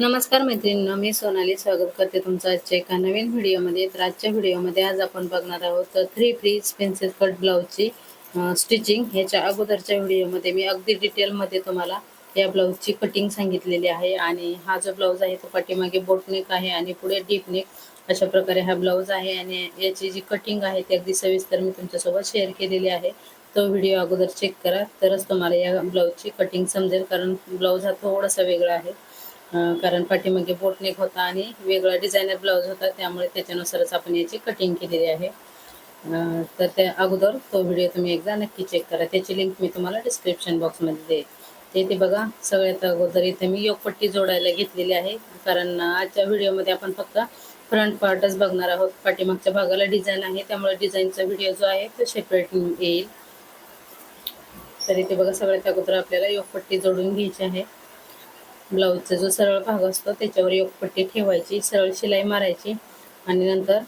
नमस्कार मैत्रिणींनो मी सोनाली स्वागत करते तुमचं आजच्या एका नवीन व्हिडिओमध्ये. तर आजच्या व्हिडिओमध्ये आज आपण बघणार आहोत थ्री फ्रीज पेन्सिल कट ब्लाऊजची स्टिचिंग ह्याच्या अगोदरच्या व्हिडिओमध्ये मी अगदी डिटेलमध्ये तुम्हाला या ब्लाऊजची कटिंग सांगितलेली आहे. आणि हा जो ब्लाऊज आहे तो पाठीमागे बोटनेक आहे आणि पुढे डीपनेक अशा प्रकारे हा ब्लाऊज आहे. आणि याची जी कटिंग आहे ती अगदी सविस्तर मी तुमच्यासोबत शेअर केलेली आहे. तो व्हिडिओ अगोदर चेक करा. तरच तुम्हाला या ब्लाऊजची कटिंग समजेल. कारण ब्लाऊज हा थोडासा वेगळा आहे. कारण पाठीमागे बोटनेक होता आणि वेगळा डिझायनर ब्लाऊज होता त्यामुळे त्याच्यानुसारच आपण याची कटिंग केलेली आहे. तर त्या अगोदर तो व्हिडिओ तुम्ही एकदा नक्की चेक करा. त्याची लिंक मी तुम्हाला डिस्क्रिप्शन बॉक्समध्ये देईल ते इथे बघा सगळ्यात अगोदर इथे मी योगपट्टी जोडायला घेतलेली आहे कारण आजच्या व्हिडिओमध्ये आपण फक्त फ्रंट पार्टच बघणार आहोत. पाठीमागच्या भागाला डिझाईन आहे त्यामुळे डिझाईनचा व्हिडिओ जो आहे तो सेपरेट येईल. तर इथे बघा सगळ्यात अगोदर आपल्याला योगपट्टी जोडून घ्यायची आहे. ब्लाऊजचा जो सरळ भाग असतो त्याच्यावर योगपट्टी ठेवायची सरळ शिलाई मारायची आणि नंतर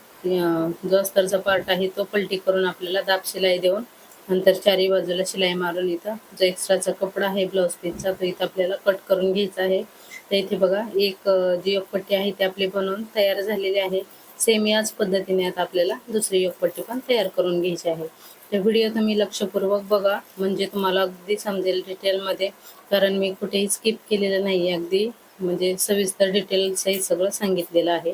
जो अस्तरचा पार्ट आहे तो पलटी करून आपल्याला दाब शिलाई देऊन नंतर चारी बाजूला शिलाई मारून इथं जो एक्स्ट्राचा कपडा आहे ब्लाऊज पीसचा तो इथं आपल्याला कट करून घ्यायचा आहे. तर इथे बघा एक जी योगपट्टी आहे ती आपली बनवून तयार झालेली आहे. सेम याच पद्धतीने आता आपल्याला दुसरी योगपट्टी पण तयार करून घ्यायची आहे. तर व्हिडिओ तुम्ही लक्षपूर्वक बघा. म्हणजे तुम्हाला अगदी समजेल डिटेलमध्ये कारण मी कुठेही स्किप केलेलं नाही अगदी. म्हणजे सविस्तर डिटेल्सही सगळं सांगितलेलं आहे.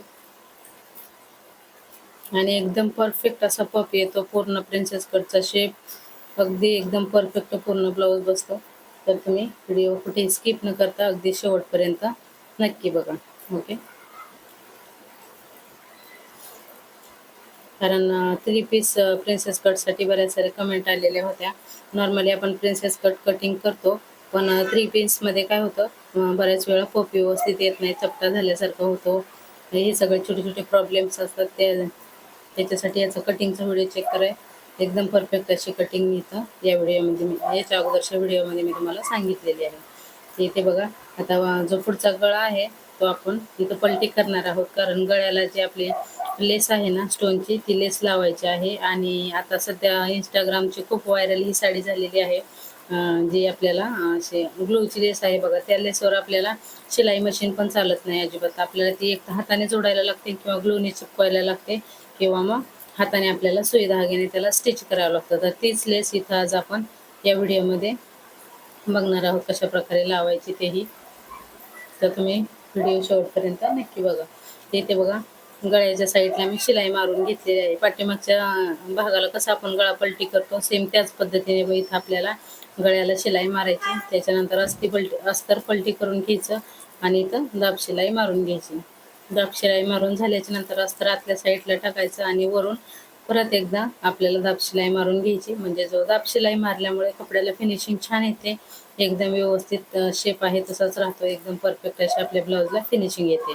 आणि एकदम परफेक्ट असा पप येतो पूर्ण प्रिन्सेस कटचा शेप अगदी एकदम परफेक्ट पूर्ण ब्लाऊज बसतो. तर तुम्ही व्हिडिओ कुठेही स्किप न करता अगदी शेवटपर्यंत नक्की बघा. ओके कारण थ्री पीस प्रिन्सेस कटसाठी बऱ्याच साऱ्या कमेंट आलेल्या होत्या. नॉर्मली आपण प्रिन्सेस कट कटिंग करतो पण थ्री पीसमध्ये काय होतं बऱ्याच वेळा पोप व्यवस्थित येत नाही चपटा झाल्यासारखं होतो. हे सगळे छोटे छोटे प्रॉब्लेम्स असतात त्या त्याच्यासाठी याचं कटिंगचा व्हिडिओ चेक कराय. एकदम परफेक्ट अशी कटिंग मी इथं या व्हिडिओमध्ये मी याच्या अगोदरच्या व्हिडिओमध्ये मी तुम्हाला सांगितलेली आहे. इथे बघा आता जो पुढचा गळा आहे तो आपण इथं पलटी करणार आहोत. कारण गळ्याला जे आपले लेस आहे ना स्टोनची ती लेस लावायची आहे. आणि आता सध्या इंस्टाग्रामची खूप व्हायरल ही साडी झालेली आहे. जी आपल्याला असे ग्लूची लेस आहे बघा. त्या लेसवर आपल्याला शिलाई मशीन पण चालत नाही अजिबात. आपल्याला ती एक हाताने जोडायला लागते किंवा ग्लूने चिपकवायला लागते किंवा मग हाताने आपल्याला सुई धाग्याने त्याला स्टिच करावं लागतं. तर तीच लेस इथं आज आपण या व्हिडिओमध्ये बघणार आहोत कशा प्रकारे लावायची तेही. तर तुम्ही व्हिडिओ शेवटपर्यंत नक्की बघा. ते इथे बघा गळ्याच्या साईडला मी शिलाई मारून घेतलेली आहे. पाठीमागच्या भागाला कसं आपण गळा पलटी करतो सेम त्याच पद्धतीने ब इथं आपल्याला गळ्याला शिलाई मारायची. त्याच्यानंतर अस्ती पलटी अस्तर पलटी करून घ्यायचं आणि इथं दाब शिलाई मारून घ्यायची. दाब शिलाई मारून झाल्याच्यानंतर अस्तर आतल्या साईडला टाकायचं आणि वरून परत एकदा आपल्याला दाब शिलाई मारून घ्यायची. म्हणजे जो दाब शिलाई मारल्यामुळे कपड्याला फिनिशिंग छान येते. एकदम व्यवस्थित शेप आहे तसाच राहतो. एकदम परफेक्ट अशी आपल्या ब्लाऊजला फिनिशिंग येते.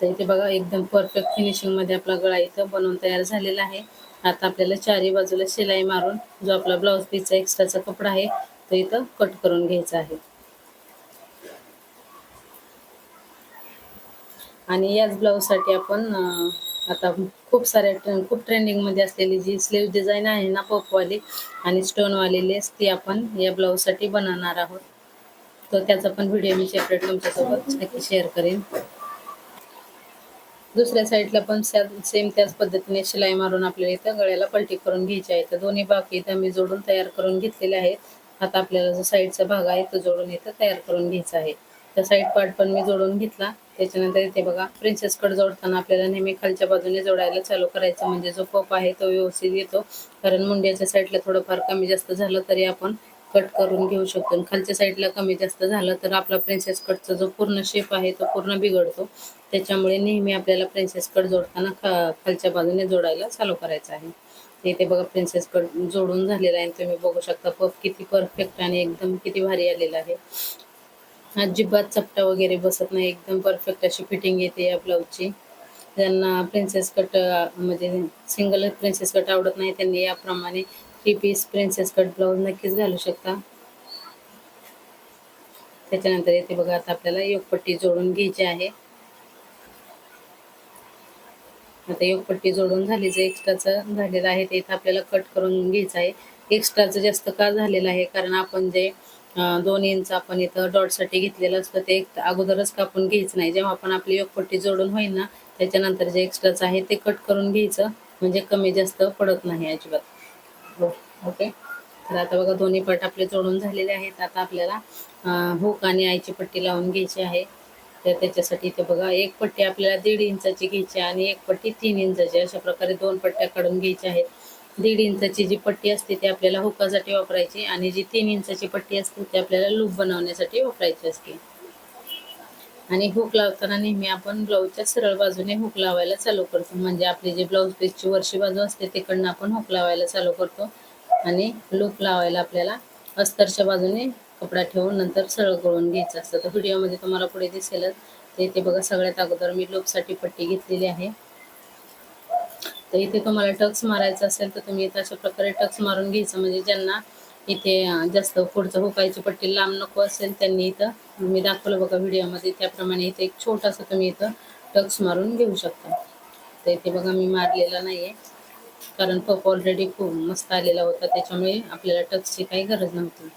तर इथे बघा एकदम परफेक्ट फिनिशिंगमध्ये आपला गळा इथं बनवून तयार झालेला आहे. आता आपल्याला चारी बाजूला शिलाई मारून जो आपला ब्लाऊज पीसचा एक्स्ट्राचा कपडा आहे तो इथं कट करून घ्यायचा आहे. आणि याच ब्लाऊजसाठी आपण आता खूप साऱ्या ट्रेन खूप ट्रेंडिंगमध्ये असलेली जी स्लीव डिझाईन आहे ना पफवाली आणि स्टोनवाली लेस ती आपण या ब्लाऊजसाठी बनवणार आहोत. तर त्याचा पण व्हिडिओ मी सेपरेट तुमच्यासोबत नक्की शेअर करेन. दुसऱ्या साईडला पण सेम त्याच पद्धतीने शिलाई मारून आपल्याला इथं गळ्याला पलटी करून घ्यायची आहे तर दोन्ही बाकी इथं मी जोडून तयार करून घेतलेले आहेत. आता आपल्याला जो साईडचा भाग आहे तो जोडून इथं तयार करून घ्यायचा आहे. तर साईड पार्ट पण मी जोडून घेतला. त्याच्यानंतर इथे बघा प्रिन्सेस कट जोडताना आपल्याला नेहमी खालच्या बाजूने जोडायला चालू करायचं. म्हणजे जो पप आहे तो व्यवस्थित येतो. कारण मुंड्याच्या साईडला थोडंफार कमी जास्त झालं तरी आपण कट करून घेऊ शकतो. आणि खालच्या साईडला कमी जास्त झालं तर आपला प्रिन्सेस कटचा जो पूर्ण शेप आहे तो पूर्ण बिघडतो. त्याच्यामुळे नेहमी आपल्याला प्रिन्सेस कट जोडताना खा खालच्या बाजूने जोडायला चालू करायचं आहे. इथे बघा प्रिन्सेस कट जोडून झालेला आहे. तुम्ही बघू शकता पफ किती परफेक्ट आणि एकदम किती भारी आलेला आहे. अजिबात चपटा वगैरे बसत नाही. एकदम परफेक्ट अशी फिटिंग येते या ब्लाऊजची ज्यांना प्रिन्सेस कट म्हणजे सिंगल प्रिन्सेस कट आवडत नाही त्यांनी याप्रमाणे three piece princess cut blouse नक्कीच घालू शकता. त्याच्यानंतर येथे बघा आता आपल्याला योगपट्टी जोडून घ्यायची आहे. आता योगपट्टी जोडून झाली जे एक्स्ट्राचं झालेलं आहे ते इथं आपल्याला कट करून घ्यायचं आहे. एक्स्ट्राचं जास्त का झालेलं आहे? कारण आपण जे दोन इंच आपण इथं डॉटसाठी घेतलेलं असतं ते अगोदरच कापून घ्यायचं नाही. जेव्हा आपण आपली योगपट्टी जोडून होईल ना त्याच्यानंतर जे एक्स्ट्राचं आहे ते कट करून घ्यायचं. म्हणजे कमी जास्त पडत नाही अजिबात. हो ओके तर आता बघा दोन्ही पट आपले जोडून झालेले आहेत. आता आपल्याला हुक आणि आईची पट्टी लावून घ्यायची आहे. तर त्याच्यासाठी इथे बघा एक पट्टी आपल्याला दीड इंचाची घ्यायची आणि एक पट्टी तीन इंचाची. अशा प्रकारे दोन पट्ट्या काढून घ्यायच्या आहेत. दीड इंचाची जी पट्टी असते ती आपल्याला हुकासाठी वापरायची आणि जी तीन इंचाची पट्टी असते ती आपल्याला लूप बनवण्यासाठी वापरायची असते. आणि हुक लावताना नेहमी आपण ब्लाऊजच्या सरळ बाजूने हुक लावायला चालू करतो. म्हणजे आपली जी ब्लाऊज पीसची वरची बाजू असते तिकडनं आपण हुक लावायला चालू करतो. आणि लूप लावायला आपल्याला अस्तरच्या बाजूने कपडा ठेवून नंतर सरळ करून घ्यायचं असतं. तर व्हिडिओमध्ये तुम्हाला पुढे दिसेलच. ते इथे बघा सगळ्यात अगोदर मी लूपसाठी पट्टी घेतलेली आहे. तर इथे तुम्हाला टक्स मारायचं असेल तर तुम्ही इथं अशा प्रकारे टक्स मारून घ्यायचं. म्हणजे ज्यांना इथे जास्त पुढचं हुकायची पट्टी लांब नको असेल त्यांनी इथं मी दाखवलं बघा व्हिडिओमध्ये त्याप्रमाणे इथे एक छोटासा तुम्ही इथं टक्स मारून घेऊ शकता. तर इथे बघा मी मारलेला नाही आहे कारण पप ऑलरेडी खूप मस्त आलेला होता त्याच्यामुळे आपल्याला टक्सची काही गरज नव्हती.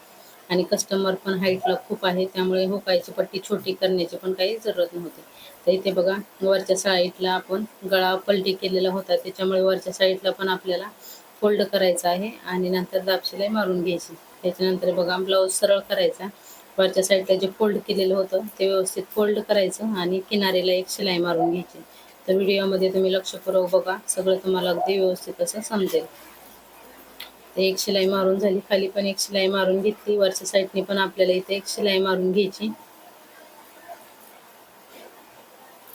आणि कस्टमर पण हाईटला खूप आहे त्यामुळे हुकायची पट्टी छोटी करण्याची पण काही जरूरत नव्हती. तर इथे बघा वरच्या साईडला आपण गळा पलटी केलेला होता त्याच्यामुळे वरच्या साईडला पण आपल्याला फोल्ड करायचा आहे आणि नंतर दाबशिलाई मारून घ्यायची. त्याच्यानंतर बघा ब्लाऊज सरळ करायचा. वरच्या साईडला जे फोल्ड केलेलं होतं ते व्यवस्थित फोल्ड करायचं आणि किनारीला एक शिलाई मारून घ्यायची. तर व्हिडिओमध्ये तुम्ही लक्षपूर्वक बघा सगळं तुम्हाला अगदी व्यवस्थित असं समजेल. ते एक शिलाई मारून झाली. खाली पण एक शिलाई मारून घेतली. वरच्या साईडने पण आपल्याला इथे एक शिलाई मारून घ्यायची.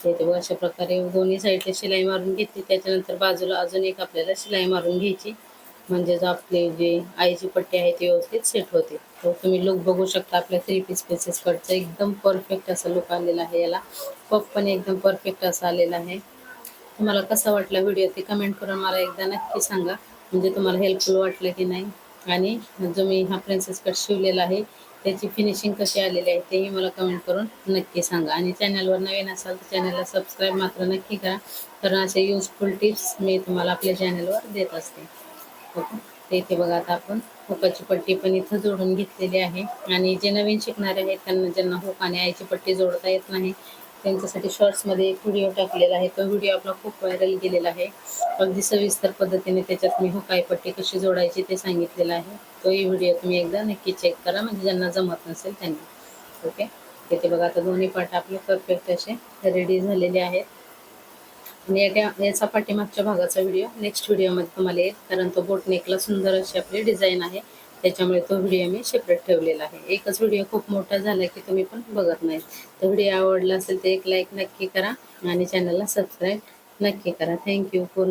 ते बघा अशा प्रकारे दोन्ही साईडला शिलाई मारून घेतली. त्याच्यानंतर बाजूला अजून एक आपल्याला शिलाई मारून घ्यायची. म्हणजेच आपले जे आईची पट्टी आहे ती व्यवस्थित सेट होते. तर तुम्ही लुक बघू शकता आपल्या थ्री पीस पीसेसकडचं एकदम परफेक्ट असा लुक आलेला आहे याला. पप पण एकदम परफेक्ट असा आलेला आहे. तुम्हाला कसा वाटला व्हिडिओ ते कमेंट करून मला एकदा नक्की सांगा. म्हणजे तुम्हाला हेल्पफुल वाटलं की नाही? आणि जो मी हा प्रिन्सेस कट शिवलेला आहे त्याची फिनिशिंग कशी आलेली आहे तेही मला कमेंट करून नक्की सांगा. आणि चॅनलवर नवीन असाल तर चॅनलला सबस्क्राईब मात्र नक्की करा. कारण असे युजफुल टिप्स मी तुम्हाला आपल्या चॅनलवर देत असते. ओके? तर इथे बघा आता आपण हुकाची पट्टी पण इथं जोडून घेतलेली आहे. आणि जे नवीन शिकणारे आहेत त्यांना ज्यांना हुक आणि आईची पट्टी जोडता येत नाही त्यांच्यासाठी शॉर्ट्समध्ये एक व्हिडिओ टाकलेला आहे. तो व्हिडिओ आपला खूप व्हायरल गेलेला आहे. अगदी सविस्तर पद्धतीने त्याच्यात मी हुकायपट्टी कशी जोडायची ते सांगितलेलं आहे. तोही व्हिडिओ तुम्ही एकदा नक्की चेक करा म्हणजे ज्यांना जमत नसेल त्यांनी. ओके तिथे बघा आता दोन्ही पाठ आपले परफेक्ट असे रेडी झालेले आहेत. आणि याच्या याचा पाठीमागच्या भागाचा व्हिडिओ नेक्स्ट व्हिडिओमध्ये तुम्हाला येईल. कारण तो बोट नेकला सुंदर अशी आपली डिझाईन आहे. त्याच्यामुळे तो व्हिडिओ मी सेपरेट ठेवलेला आहे. एकच व्हिडिओ खूप मोठा झाला की तुम्ही पण बघत नाही तर व्हिडिओ आवडला असेल तर एक लाईक नक्की करा आणि चॅनलला सबस्क्राईब नक्की करा. Thank you for